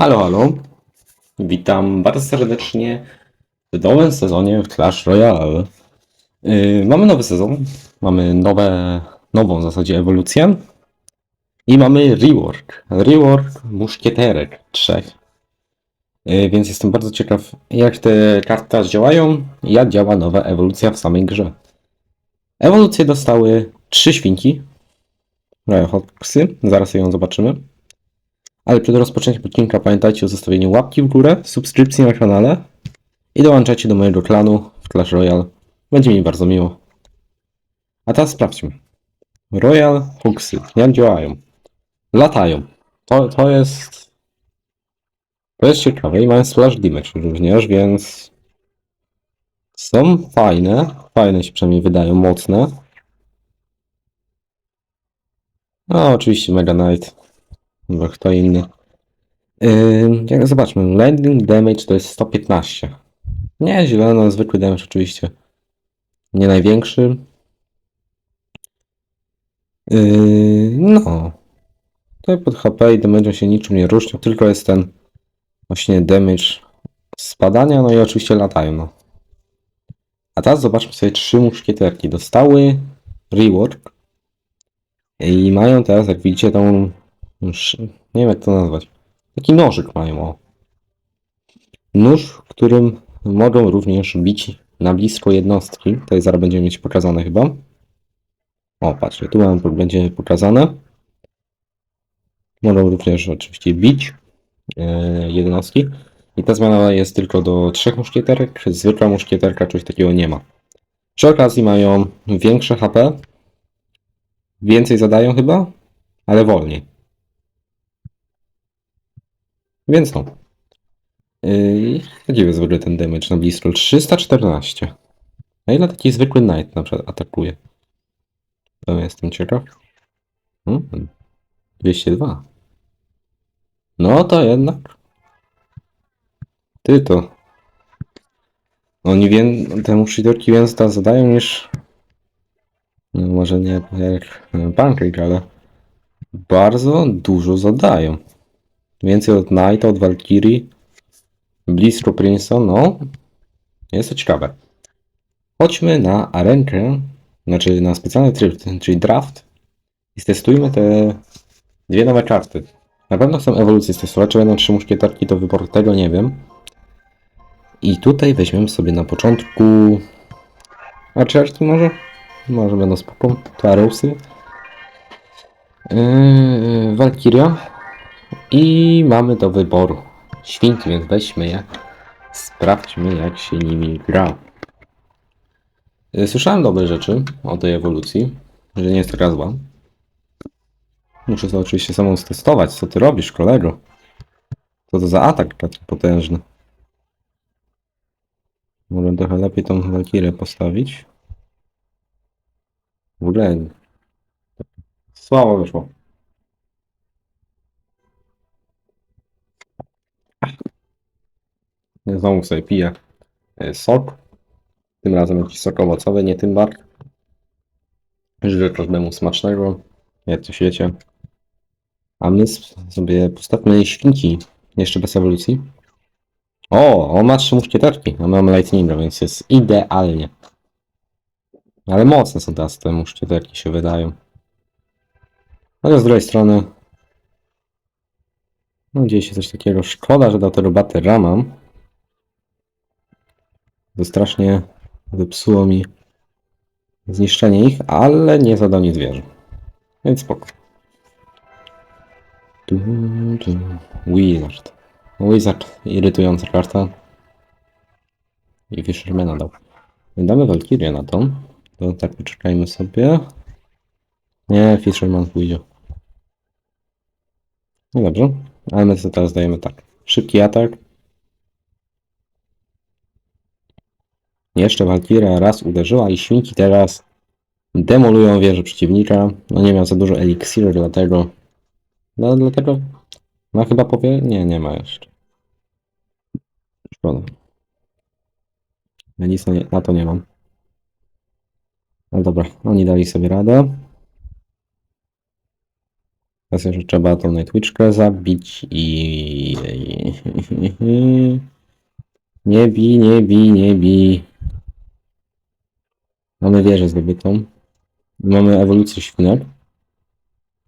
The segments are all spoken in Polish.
Halo, halo. Witam bardzo serdecznie w nowym sezonie w Clash Royale. Yy, mamy nowy sezon, mamy nowe, nową w zasadzie ewolucję i mamy rework. Rework muszkieterek trzech. Yy, więc jestem bardzo ciekaw, jak te karty działają i jak działa nowa ewolucja w samej grze. Ewolucje dostały trzy świnki. Hoxy, zaraz ją zobaczymy. Ale przed rozpoczęciem odcinka pamiętajcie o zostawieniu łapki w górę, subskrypcji na kanale i dołączajcie do mojego klanu w Clash Royale. Będzie mi bardzo miło. A teraz sprawdźmy. Royal Huxy. Jak działają? Latają. To, to jest... To jest ciekawe i mają splash damage również, więc... Są fajne. Fajne się przynajmniej wydają, mocne. No, oczywiście Mega Knight. Chyba kto inny. Yy, jak zobaczmy, landing damage to jest 115. Nie źle, no zwykły damage oczywiście. Nie największy. Yy, no. Tutaj pod HP i damage się niczym nie różnią, tylko jest ten właśnie damage spadania, no i oczywiście latają, no. A teraz zobaczmy sobie trzy muszkieterki. Dostały rework i mają teraz, jak widzicie, tą Nie wiem jak to nazwać. Taki nożyk mają, o. Nóż, którym mogą również bić na blisko jednostki. Tutaj zaraz będziemy mieć pokazane chyba. O, patrzcie, tu mam, będzie pokazane. Mogą również oczywiście bić e, jednostki. I ta zmiana jest tylko do trzech muszkieterek. Zwykła muszkieterka czegoś takiego nie ma. Przy okazji mają większe HP. Więcej zadają chyba, ale wolniej. Więc no. Yy, jaki jest w ogóle ten damage na blisko? 314. A ile taki zwykły knight na przykład atakuje? To jestem ciekaw. Hmm, 202. No to jednak. Ty to. Oni wię... temu shiderki więcej zadają niż. No może nie jak e, Pancake, ale bardzo dużo zadają. Więcej od Knighta, od Valkyrie, blisko Prince'a, no. Jest to ciekawe. Chodźmy na arenkę, znaczy na specjalny tryb, czyli draft i testujmy te dwie nowe karty. Na pewno chcę ewolucję testować, czy będą trzy muszkieterki, to wybór tego nie wiem. I tutaj weźmiemy sobie na początku Archerki może? Może będą spoko. To Arrowsy. Yy, Valkyria. I mamy do wyboru świnki, więc weźmy je. Sprawdźmy, jak się nimi gra. Słyszałem dobre rzeczy o tej ewolucji, że nie jest taka zła. Muszę to oczywiście samą stestować. Co ty robisz, kolego? Co to za atak taki potężny? Może trochę lepiej tą Valkyrę postawić. W ogóle... Słabo wyszło. Znowu sobie piję e, sok. Tym razem jakiś sok owocowy, nie tymbar. Życzę każdemu smacznego, jak to świecie. A my sobie postawmy świnki, jeszcze bez ewolucji. O, on ma trzy muszkieterki, a mamy lightninga, więc jest idealnie. Ale mocne są teraz te muszkieterki, się wydają. Ale z drugiej strony... No dzieje się coś takiego. Szkoda, że do tego batera mam. To strasznie zepsuło mi zniszczenie ich, ale nie zadał nic wieży. Więc spoko. Wizard. Wizard, irytująca karta. I Fishermana dał. Damy Valkyrię na tą. To tak poczekajmy sobie. Nie, Fisherman pójdzie. No dobrze, ale my sobie teraz dajemy tak. Szybki atak. Jeszcze Valkyria raz uderzyła i świnki teraz demolują wieżę przeciwnika. No nie miał za dużo eliksiru, dlatego... No dlatego... Ma chyba powie... Nie, nie ma jeszcze. Szkoda. Ja nic na, nie, na to nie mam. No dobra, oni dali sobie radę. Teraz jeszcze trzeba tą Nightwitchkę zabić i... Nie bij, nie bij, nie bij. Mamy wieżę zdobytą. Mamy ewolucję świnek.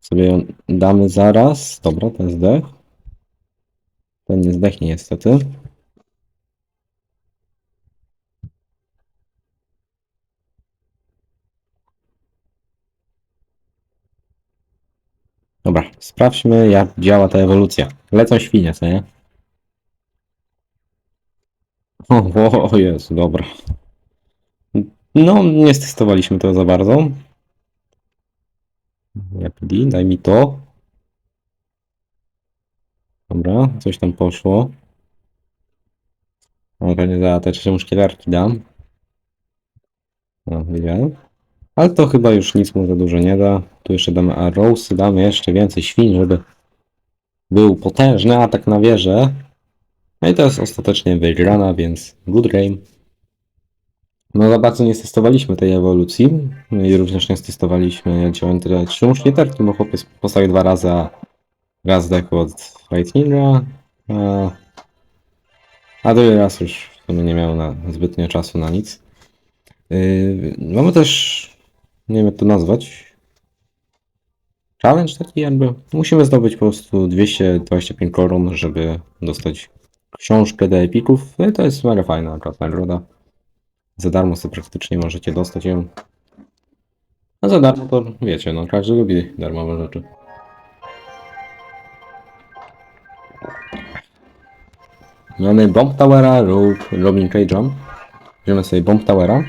Sobie ją damy zaraz. Dobra, ten zdech. Ten nie zdechnie niestety. Dobra, sprawdźmy jak działa ta ewolucja. Lecą świnie, co nie? O, o, Jezu, dobra. No, nie stestowaliśmy to za bardzo. Japd, daj mi to. Dobra, coś tam poszło. No pewnie za te trzy muszkieterki dam. No, wiedziałem. Ale to chyba już nic mu za dużo nie da. Tu jeszcze damy arrowsy, damy jeszcze więcej świń, żeby był potężny atak na wieżę. No i to jest ostatecznie wygrana, więc good game. No za bardzo nie testowaliśmy tej ewolucji. No i również nie testowaliśmy te trzy muszkieterki, bo chłopiec postawił dwa razy, a raz zdechł od Lightninga. A, a drugi raz już w sumie nie miał na, zbytnio czasu na nic. Yy, mamy też, nie wiem jak to nazwać, challenge taki jakby. Musimy zdobyć po prostu 225 koron, żeby dostać książkę do epików. No i to jest mega fajna akurat nagroda. Za darmo sobie praktycznie możecie dostać ją. A za darmo to wiecie, no każdy lubi darmowe rzeczy. Mamy Bomb Towera lub Robin Cage'a. Bierzemy sobie Bomb Towera.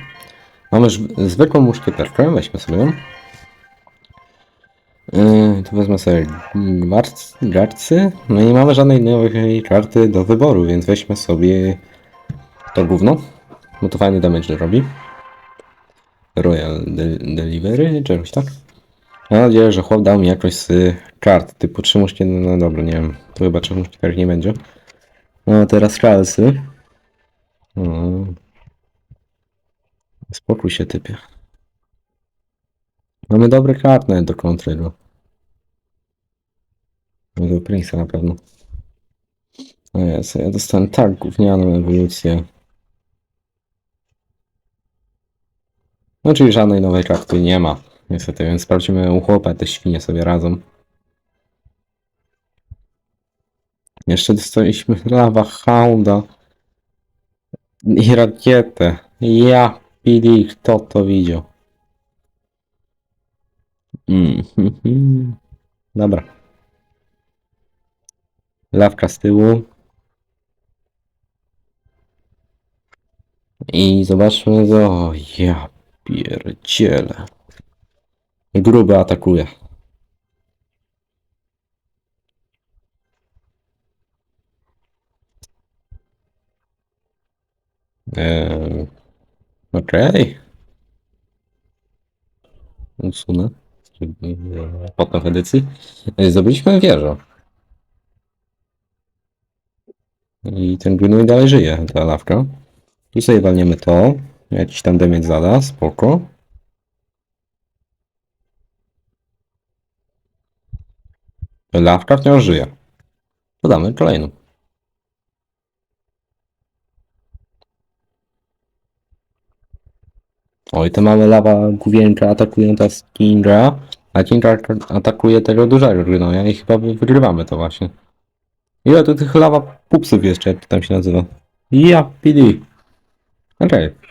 Mamy zwykłą muszkieterkę, weźmy sobie ją. Yy, tu wezmę sobie garcy. No i nie mamy żadnej nowej karty do wyboru, więc weźmy sobie to gówno. Bo to fajny damage robi. Royal De- Delivery, czegoś tak. Mam nadzieję, że chłop dał mi jakoś z kart typu 3 muszkie, no dobra, nie wiem. To chyba 3 muszkieterek nie będzie. No teraz kalsy. No. Spokój się typie. Mamy dobre karty do kontry, no. No do Prince'a na pewno. O jest, ja dostałem tak gównianą ewolucję. No czyli żadnej nowej karty nie ma. Niestety, więc sprawdźmy u chłopa, te świnie sobie radzą. Jeszcze dostaliśmy Lava Hounda i rakietę. Ja pili, kto to widział? Mm, Dobra. Lawka z tyłu. I zobaczmy go. Ja pierdzielę. Gruby atakuje. Eee, Okej. Usunę. Potem w edycji. Zdobyliśmy wieżę. I ten Greenway dalej żyje, ta lawka. Tu sobie walniemy to. Jakiś tam damage zada, spoko. Lawka wciąż żyje. Dodamy kolejną. Oj, te małe lawa główienka atakują teraz Kinga, a Kinga atakuje tego dużego gnoja i chyba wygrywamy to właśnie. Ile tu tych lawa pupsów jeszcze, jak to tam się nazywa? Ja, PD. Okej.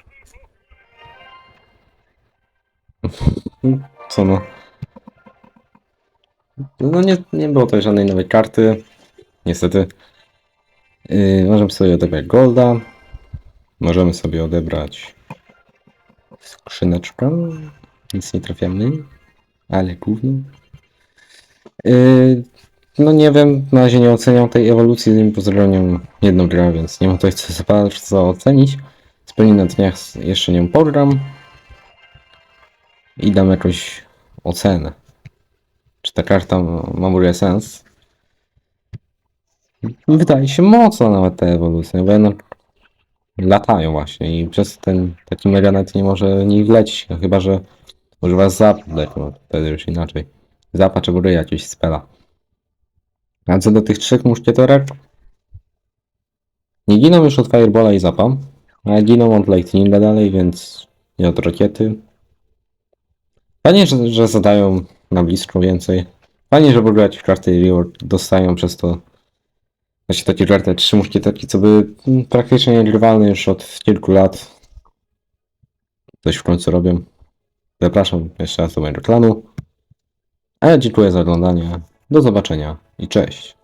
Co no? No nie, nie było tutaj żadnej nowej karty. Niestety. Yy, możemy sobie odebrać Golda. Możemy sobie odebrać skrzyneczkę. Nic nie trafiamy. Ale gówno. Yy, no nie wiem, na razie nie oceniam tej ewolucji, z nim pozdrawiam jedną grę, więc nie mam tutaj co za bardzo ocenić. Zupełnie na dniach jeszcze nią pogram. I dam jakąś ocenę. Czy ta karta ma w ogóle sens? Wydaje się mocno nawet ta ewolucja, bo jednak latają właśnie i przez ten taki meganet nie może nie wlecieć, no chyba że używa zapleku, no wtedy już inaczej. Zapa czy bury jakieś spela. A co do tych trzech muszkietorek? Nie giną już od Firebola i Zapa, ale giną od Lightninga dalej, więc nie od rakiety. Fajnie, że, że zadają na blisko więcej. Fajnie, że w ogóle jakieś karty reward dostają przez to. Właśnie takie karty, trzy muszkieterki, co mm, praktycznie niegrywalne już od kilku lat. Coś w końcu robią. Zapraszam jeszcze raz do mojego klanu. A ja dziękuję za oglądanie. Do zobaczenia i cześć.